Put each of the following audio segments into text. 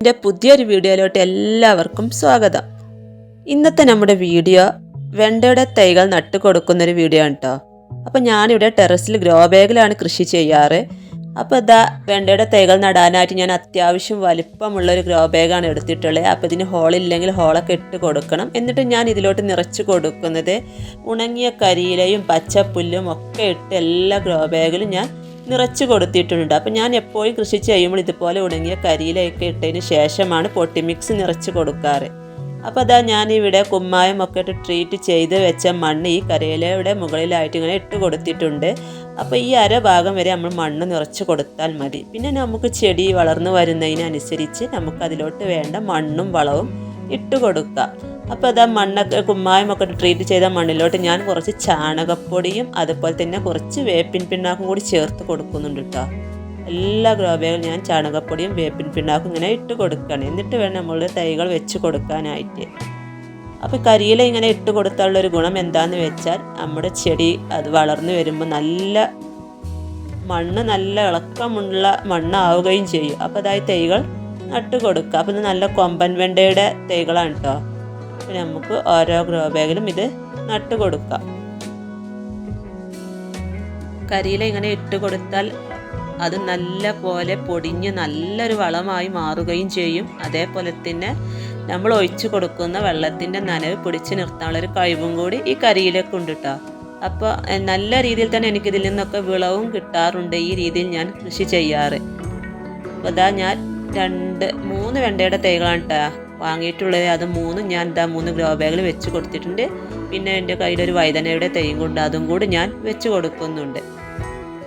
എന്റെ പുതിയൊരു വീഡിയോയിലോട്ട് എല്ലാവർക്കും സ്വാഗതം. ഇന്നത്തെ നമ്മുടെ വീഡിയോ വെണ്ടയുടെ തൈകൾ നട്ടു കൊടുക്കുന്നൊരു വീഡിയോ ആണ് കേട്ടോ അപ്പോൾ ഞാനിവിടെ ടെറസിൽ ഗ്രോ ബാഗിലാണ് കൃഷി ചെയ്യാറ്. അപ്പോൾ ഇതാ വെണ്ടയുടെ തൈകൾ നടാനായിട്ട് ഞാൻ അത്യാവശ്യം വലിപ്പമുള്ളൊരു ഗ്രോ ബാഗാണ് എടുത്തിട്ടുള്ളത്. അപ്പോൾ ഇതിന് ഹോളില്ലെങ്കിൽ ഹോളൊക്കെ ഇട്ട് കൊടുക്കണം. എന്നിട്ട് ഞാൻ ഇതിലോട്ട് നിറച്ച് കൊടുക്കുന്നത് ഉണങ്ങിയ കരിയിലയും പച്ചപ്പുല്ലും ഒക്കെ ഇട്ട് എല്ലാ ഗ്രോ ബാഗിലും ഞാൻ നിറച്ച് കൊടുത്തിട്ടുണ്ട്. അപ്പം ഞാൻ എപ്പോഴും കൃഷി ചെയ്യുമ്പോൾ ഇതുപോലെ ഉണങ്ങിയ കരിയിലൊക്കെ ഇട്ടതിന് ശേഷമാണ് പൊട്ടി മിക്സ് നിറച്ച് കൊടുക്കാറ്. അപ്പോൾ അതാ ഇവിടെ കുമ്മായം ഒക്കെ ഇട്ട് ട്രീറ്റ് ചെയ്ത് വെച്ച മണ്ണ് ഈ കരയിലയുടെ മുകളിലായിട്ട് ഇങ്ങനെ ഇട്ട് കൊടുത്തിട്ടുണ്ട്. അപ്പോൾ ഈ അര ഭാഗം വരെ നമ്മൾ മണ്ണ് നിറച്ച് കൊടുത്താൽ മതി. പിന്നെ നമുക്ക് ചെടി വളർന്നു വരുന്നതിനനുസരിച്ച് നമുക്ക് അതിലോട്ട് വേണ്ട മണ്ണും വളവും ഇട്ട് കൊടുക്കാം. അപ്പോൾ ആ മണ്ണൊക്കെ കുമ്മായമൊക്കെ ട്രീറ്റ് ചെയ്ത മണ്ണിലോട്ട് ഞാൻ കുറച്ച് ചാണകപ്പൊടിയും അതുപോലെ തന്നെ കുറച്ച് വേപ്പിൻ പിണ്ണാക്കും കൂടി ചേർത്ത് കൊടുക്കുന്നുണ്ട് കേട്ടോ എല്ലാ ഗ്രോബേകളും ഞാൻ ചാണകപ്പൊടിയും വേപ്പിൻ പിണ്ണാക്കും ഇങ്ങനെ ഇട്ട് കൊടുക്കണം. എന്നിട്ട് വേണം നമ്മൾ തൈകൾ വെച്ച് കൊടുക്കാനായിട്ട്. അപ്പോൾ കരിയില ഇങ്ങനെ ഇട്ട് കൊടുത്താലുള്ള ഒരു ഗുണം എന്താണെന്ന് വെച്ചാൽ നമ്മുടെ ചെടി അത് വളർന്നു വരുമ്പോൾ നല്ല മണ്ണ് നല്ല ഇളക്കമുള്ള മണ്ണാവുകയും ചെയ്യും. അപ്പോൾ അതായത് തൈകൾ നട്ട് കൊടുക്കുക. അപ്പോൾ നല്ല കൊമ്പൻ വെണ്ടയുടെ തൈകളാണ് കേട്ടോ പിന്നെ നമുക്ക് ഓരോ ഗ്രോ ബാഗിലും ഇത് നട്ട് കൊടുക്കാം. കരിയില ഇങ്ങനെ ഇട്ട് കൊടുത്താൽ അത് നല്ല പോലെ പൊടിഞ്ഞ് നല്ലൊരു വളമായി മാറുകയും ചെയ്യും. അതേപോലെ തന്നെ നമ്മൾ ഒഴിച്ചു കൊടുക്കുന്ന വെള്ളത്തിന്റെ നനവ് പിടിച്ച് നിർത്താനുള്ള ഒരു കഴിവും കൂടി ഈ കരിയിലേക്ക് ഉണ്ട് കേട്ടോ അപ്പോൾ നല്ല രീതിയിൽ തന്നെ എനിക്കിതിൽ നിന്നൊക്കെ വിളവും കിട്ടാറുണ്ട് ഈ രീതിയിൽ ഞാൻ കൃഷി ചെയ്യാറ്. അപ്പോൾ ഞാൻ രണ്ട് മൂന്ന് വെണ്ടയുടെ തൈകളാണ് കേട്ടോ വാങ്ങിയിട്ടുള്ളത് അത് മൂന്നും ഞാൻ എന്താ മൂന്ന് ഗ്രോ ബാഗിൽ വെച്ച് കൊടുത്തിട്ടുണ്ട്. പിന്നെ എന്റെ കയ്യിലൊരു വൈതനയുടെ തൈയും കൊണ്ട് അതും കൂടി ഞാൻ വെച്ച് കൊടുക്കുന്നുണ്ട്.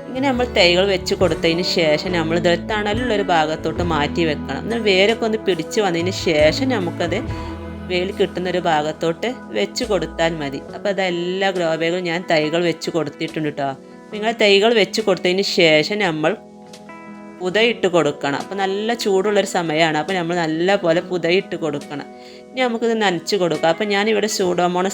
ഇങ്ങനെ നമ്മൾ തൈകൾ വെച്ച് കൊടുത്തതിന് ശേഷം നമ്മൾ ഇത് തണലുള്ളൊരു ഭാഗത്തോട്ട് മാറ്റി വെക്കണം. എന്നാൽ വേരൊക്കെ ഒന്ന് പിടിച്ച് വന്നതിന് ശേഷം നമുക്കത് വെയിൽ കിട്ടുന്നൊരു ഭാഗത്തോട്ട് വെച്ച് കൊടുത്താൽ മതി. അപ്പോൾ അതെല്ലാ ഗ്രോ ബാഗിലും ഞാൻ തൈകൾ വെച്ച് കൊടുത്തിട്ടുണ്ട് കേട്ടോ നിങ്ങൾ തൈകൾ വെച്ച് കൊടുത്തതിന് ശേഷം നമ്മൾ പുതയിട്ട് കൊടുക്കണം. അപ്പോൾ നല്ല ചൂടുള്ളൊരു സമയമാണ് അപ്പോൾ നമ്മൾ നല്ല പോലെ പുതയിട്ട് കൊടുക്കണം. ഇനി നമുക്കിത് നനച്ച് കൊടുക്കുക അപ്പോൾ ഞാനിവിടെ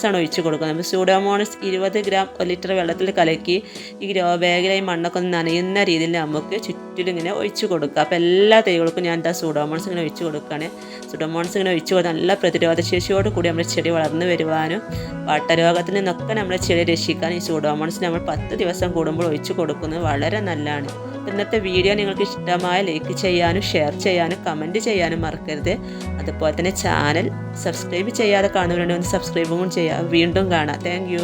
ആണ് ഒഴിച്ച് കൊടുക്കുന്നത്. അപ്പോൾ സൂഡോമോണസ് ഇരുപത് ഗ്രാം ഒരു ലിറ്റർ വെള്ളത്തിൽ കലക്കി ഈ ഗ്രോ ബാഗിലായി മണ്ണൊക്കെ ഒന്ന് നനയുന്ന രീതിയിൽ നമുക്ക് ചുറ്റിലും ഇങ്ങനെ ഒഴിച്ച് കൊടുക്കുക അപ്പോൾ എല്ലാ തൈകൾക്കും ഞാൻ എന്താ സൂഡോമോണസ് ഇങ്ങനെ ഒഴിച്ച് കൊടുക്കുകയാണ്. സ്യൂഡോമോണസ് ഇങ്ങനെ ഒഴിച്ച് കൊടുക്കുക നല്ല പ്രതിരോധശേഷിയോട് കൂടി നമ്മുടെ ചെടി വളർന്നു വരുവാനും വാട്ടരോഗത്തിൽ നിന്നൊക്കെ നമ്മുടെ ചെടി രക്ഷിക്കാൻ ഈ സൂഡോമോണസ് നമ്മൾ പത്ത് ദിവസം കൂടുമ്പോൾ ഒഴിച്ച് കൊടുക്കുന്നത് വളരെ നല്ലതാണ്. ഇന്നത്തെ വീഡിയോ നിങ്ങൾക്ക് ഇഷ്ടമായ ലൈക്ക് ചെയ്യാനും ഷെയർ ചെയ്യാനും കമന്റ് ചെയ്യാനും മറക്കരുത്. അതുപോലെ തന്നെ ചാനൽ സബ്സ്ക്രൈബ് ചെയ്യാതെ കാണുന്നവരുണ്ടെങ്കിൽ ഒന്ന് സബ്സ്ക്രൈബും ചെയ്യാം. വീണ്ടും കാണാം. താങ്ക്